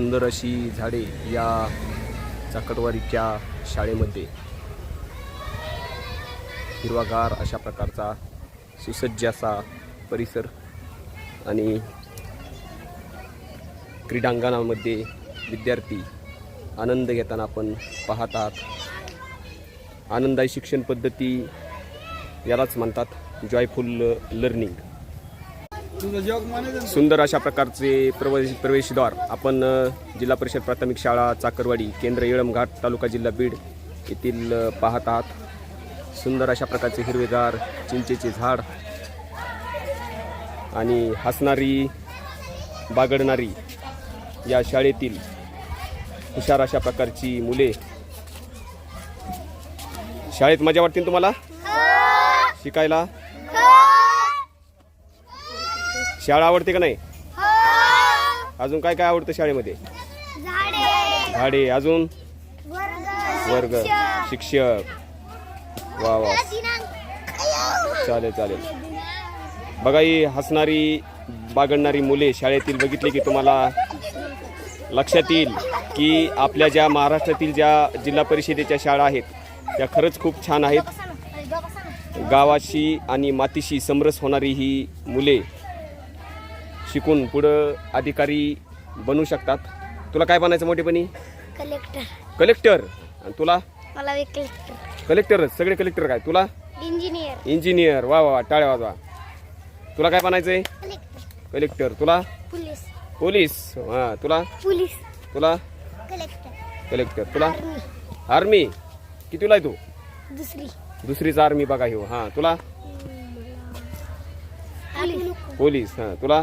सुंदर अशी झाडे या चाकटवारीच्या शाळेमध्ये. हिरवागार अशा प्रकारचा सुसज्ज असा परिसर आणि क्रीडांगणामध्ये विद्यार्थी आनंद घेताना आपण पाहत आहात. आनंदायी शिक्षण पद्धती यालाच म्हणतात जॉयफुल लर्निंग सुंदर अशा प्रकारचे प्रवेश प्रवेशद्वार. आपण जिल्हा परिषद प्राथमिक शाळा चाकरवाडी केंद्र येळमघाट तालुका जिल्हा बीड येथील पाहत आहात. सुंदर अशा प्रकारचे हिरवेगार चिंचेचे झाड आणि हसणारी बागडणारी या शाळेतील हुशार अशा प्रकारची मुले. शाळेत मजा वाटते ना तुम्हाला? शिकायला? शाळा आवडते का नाही? अजून काय काय आवडतं शाळेमध्ये? झाडे. अजून? वर्ग. वर्ग. शिक्षक. वा वा. चालेल चालेल. बघा ही हसणारी बागडणारी मुले शाळेतील बघितले की तुम्हाला लक्षात येईल की आपल्या ज्या महाराष्ट्रातील ज्या जिल्हा परिषदेच्या शाळा आहेत त्या खरंच खूप छान आहेत. गावाशी आणि मातीशी समरस होणारी ही मुले शिकून पुढं अधिकारी बनू शकतात. तुला काय बनायचं मोठेपणी? कलेक्टर. कलेक्टर. आणि तुला? मला कलेक्टर. कलेक्टरच सगळे कलेक्टर काय? तुला? इंजिनियर. इंजिनियर. वा वा वा टाळ्या वाजवा. तुला काय बनायचंय? कलेक्टर. कलेक्टर. तुला? पोलीस. पोलीस. हां तुला? पोलीस. तुला? कलेक्टर. कलेक्टर. तुला? आर्मी. आर्मी. कितीला आहे तू? दुसरी. दुसरीचा आर्मी बघा ह्यो. हां तुला? पोलीस. हां तुला?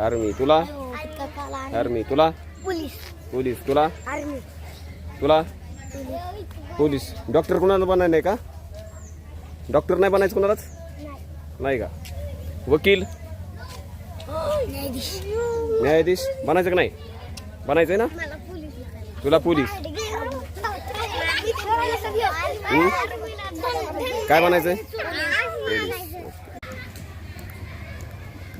आर्मी तुला आर्मी तुला पोलीस पोलीस तुला आर्मी तुला पोलीस डॉक्टर कोणाला बनायला नाही का? डॉक्टर नाही बनायचं कोणालाच? नाही का? वकील? न्यायाधीश. बनायचं का नाही? बनायचंय ना? तुला पोलीस काय बनायचंय?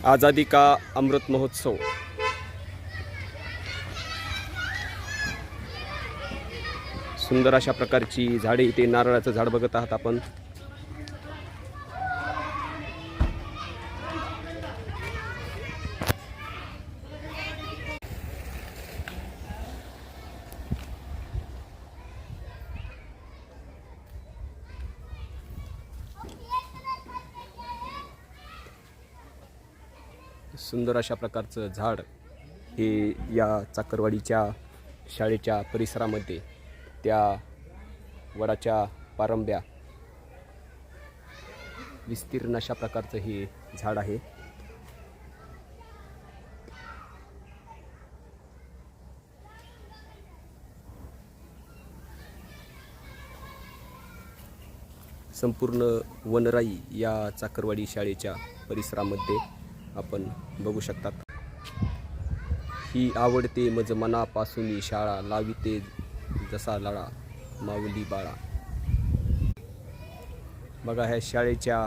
आज़ादी का अमृत महोत्सव? सुंदर अशा प्रकारची झाडे इथे नारळाचं झाड बघत आहात आपण. सुंदर अशा प्रकारचं झाड हे या चाकरवाडीच्या शाळेच्या परिसरामध्ये त्या वडाच्या पारंब्या विस्तीर्ण अशा प्रकारचं हे झाड आहे. संपूर्ण वनराई या चाकरवाडी शाळेच्या परिसरामध्ये आपण बघू शकतात. ही आवडते मज मनापासून शाळा लाविते जसा लळा माऊली बाळा. बघा ह्या शाळेच्या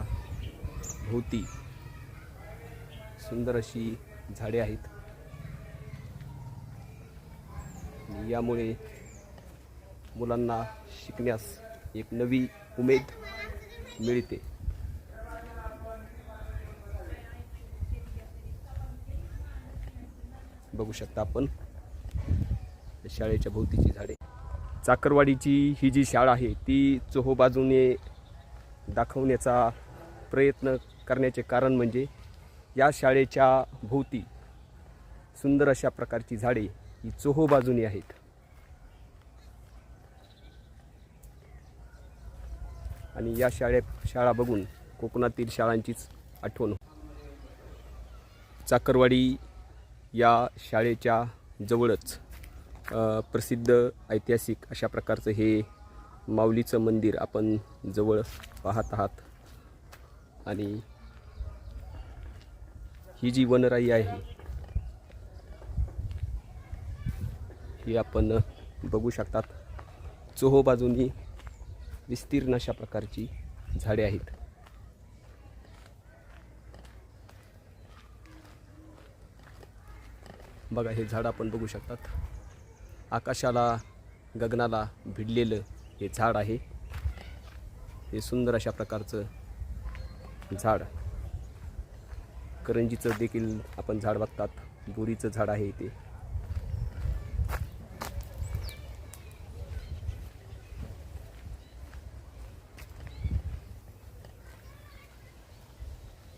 भोवती सुंदर अशी झाडे आहेत. यामुळे मुलांना शिकण्यास एक नवी उमेद मिळते. बघू शकता आपण. शाळेच्या भोवतीची झाडे. चाकरवाडीची ही जी शाळा आहे ती चोहोबाजूने दाखवण्याचा प्रयत्न करण्याचे कारण म्हणजे या शाळेच्या भोवती सुंदर अशा प्रकारची झाडे ही चोहोबाजूने आहेत. आणि या शाळेत शाळा बघून कोकणातील शाळांचीच आठवण. चाकरवाडी या शाळेच्या जवळच प्रसिद्ध ऐतिहासिक अशा प्रकारचं हे माऊलीचं मंदिर आपण जवळ पाहत आहात. आणि ही जी वनराई आहे ही आपण बघू शकतात. चोहो बाजूनी विस्तीर्ण अशा प्रकारची झाडे आहेत. बघा हे झाड आपण बघू शकतात. आकाशाला गगनाला भिडलेलं हे झाड आहे. हे सुंदर अशा प्रकारचं झाड. करंजीचं देखील आपण झाड बघतात. बोरीचं झाड आहे ते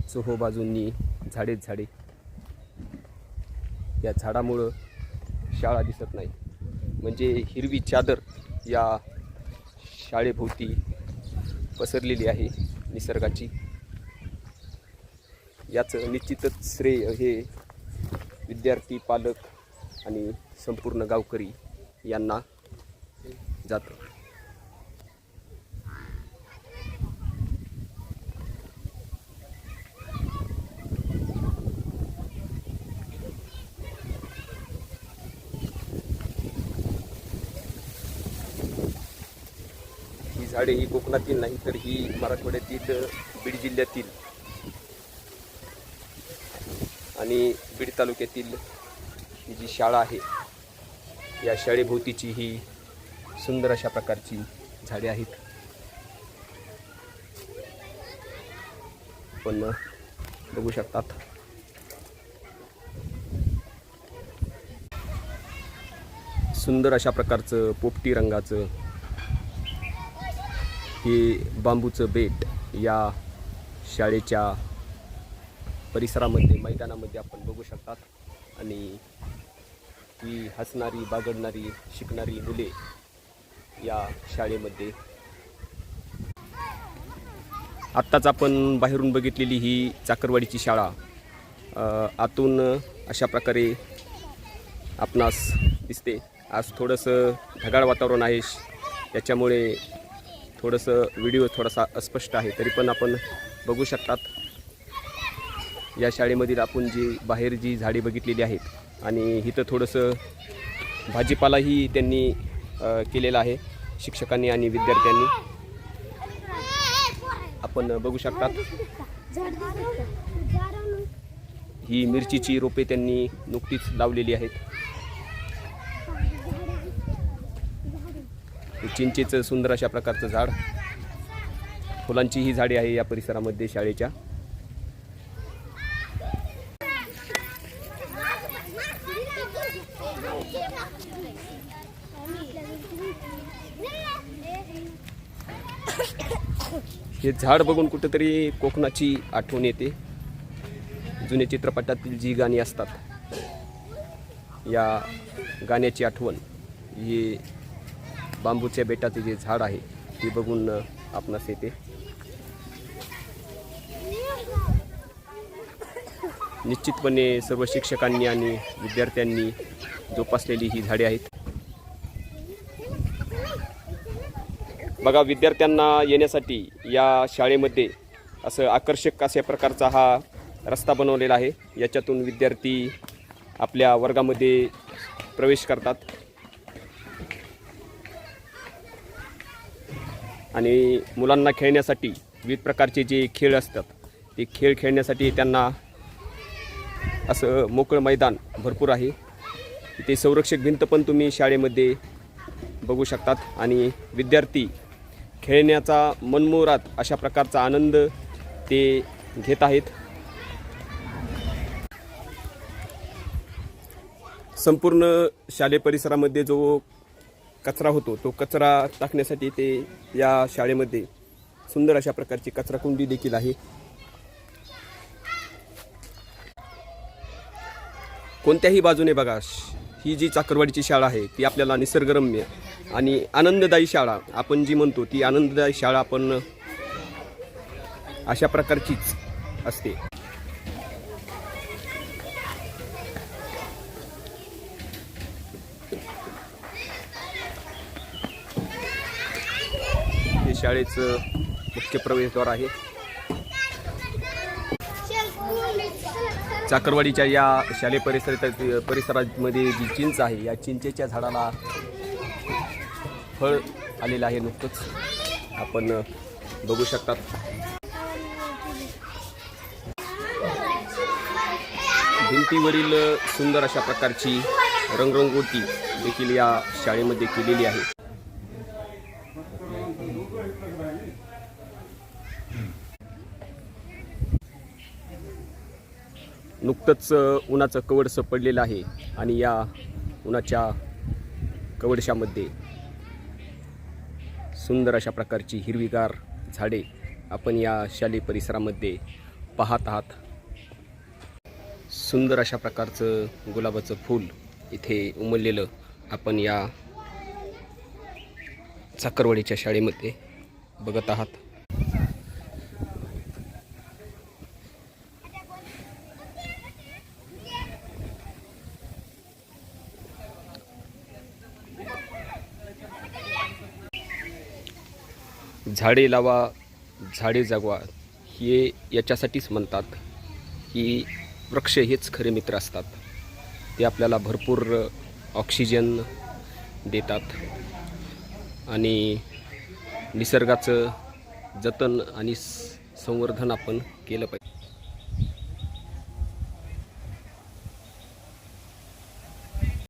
चोहो बाजूंनी झाडेच झाडे. या झाडामुळं शाळा दिसत नाही. म्हणजे हिरवी चादर या शाळेभोवती पसरलेली आहे निसर्गाची. याचं निश्चितच श्रेय हे विद्यार्थी पालक आणि संपूर्ण गावकरी यांना जातं ही झाडे ही कोकणातील नाही तर ही मराठवाड्यातील बीड जिल्ह्यातील आणि बीड तालुक्यातील ही जी शाळा आहे या शाळेभोवतीची ही सुंदर अशा प्रकारची झाडे आहेत. पण बघू शकतात. सुंदर अशा प्रकारचं पोपटी रंगाचं हे बांबूचं बेट या शाळेच्या परिसरामध्ये मैदानामध्ये आपण बघू शकतात. आणि ही हसणारी बागडणारी शिकणारी मुले या शाळेमध्ये. आत्ताच आपण बाहेरून बघितलेली ही चाकरवाडीची शाळा. आतून अशा प्रकारे आपणास दिसते. आज थोडंसं ढगाळ वातावरण आहे. त्याच्यामुळे थोडंसं व्हिडिओ थोडासा अस्पष्ट आहे तरी पण आपण बघू शकतात. या शाळेमधील आपण जी बाहेर जी झाडे बघितलेली आहेत आणि इथं थोडंसं भाजीपालाही त्यांनी केलेला आहे शिक्षकांनी आणि विद्यार्थ्यांनी. आपण बघू शकतात. ही मिरचीची रोपे त्यांनी नुकतीच लावलेली आहेत. चिंचेचं सुंदर अशा प्रकारचं झाड. फुलांची ही झाडे आहे या परिसरामध्ये शाळेच्या. हे झाड बघून कुठेतरी कोकणाची आठवण येते. जुन्या चित्रपटातील जी गाणी असतात या गाण्याची आठवण ही बांबूच्या बेटाचे जे झाड आहे ते बघून आपणास येते. निश्चितपणे सर्व शिक्षकांनी आणि विद्यार्थ्यांनी जोपासलेली ही झाडे आहेत. बघा विद्यार्थ्यांना येण्यासाठी या शाळेमध्ये असं आकर्षक अशा प्रकारचा हा रस्ता बनवलेला आहे. याच्यातून विद्यार्थी आपल्या वर्गामध्ये प्रवेश करतात. आणि मुलांना खेळण्यासाठी विविध प्रकारचे जे खेळ असतात ते खेळ खेळण्यासाठी त्यांना असं मोकळं मैदान भरपूर आहे. ते संरक्षक भिंत पण तुम्ही शाळेमध्ये बघू शकतात आणि विद्यार्थी खेळण्याचा मनमोरात अशा प्रकारचा आनंद ते घेत आहेत. संपूर्ण शालेय परिसरामध्ये जो कचरा होतो तो कचरा टाकण्यासाठी ते या शाळेमध्ये सुंदर अशा प्रकारची कचराकुंडी देखील आहे. कोणत्याही बाजूने बघा ही जी चाकरवाडीची शाळा आहे ती आपल्याला निसर्गरम्य आणि आनंददायी शाळा आपण जी म्हणतो ती आनंददायी शाळा आपण अशा प्रकारचीच असते. शाळेचं मुख्य प्रवेशद्वार आहे. चाकरवाडीच्या या शालेय परिसरात परिसरामध्ये जी चिंच आहे या चिंचेच्या झाडाला फळ आलेलं आहे. नुकतंच आपण बघू शकतात. भिंतीवरील सुंदर अशा प्रकारची रंगरंगोटी देखील या शाळेमध्ये केलेली आहे. नुकतंच उन्हाचं कवडसं पडलेलं आहे आणि या उन्हाच्या कवडशामध्ये सुंदर अशा प्रकारची हिरवीगार झाडे आपण या शालेय परिसरामध्ये पाहत आहात. सुंदर अशा प्रकारचं गुलाबाचं फूल इथे उमललेलं आपण या साखरवाडीच्या शाळेमध्ये बघत आहात. झाडे लावा झाडे जगवा हे याच्यासाठीच म्हणतात की वृक्ष हेच खरे मित्र असतात. ते आपल्याला भरपूर ऑक्सिजन देतात आणि निसर्गाचं जतन आणि स- संवर्धन आपण केलं पाहिजे.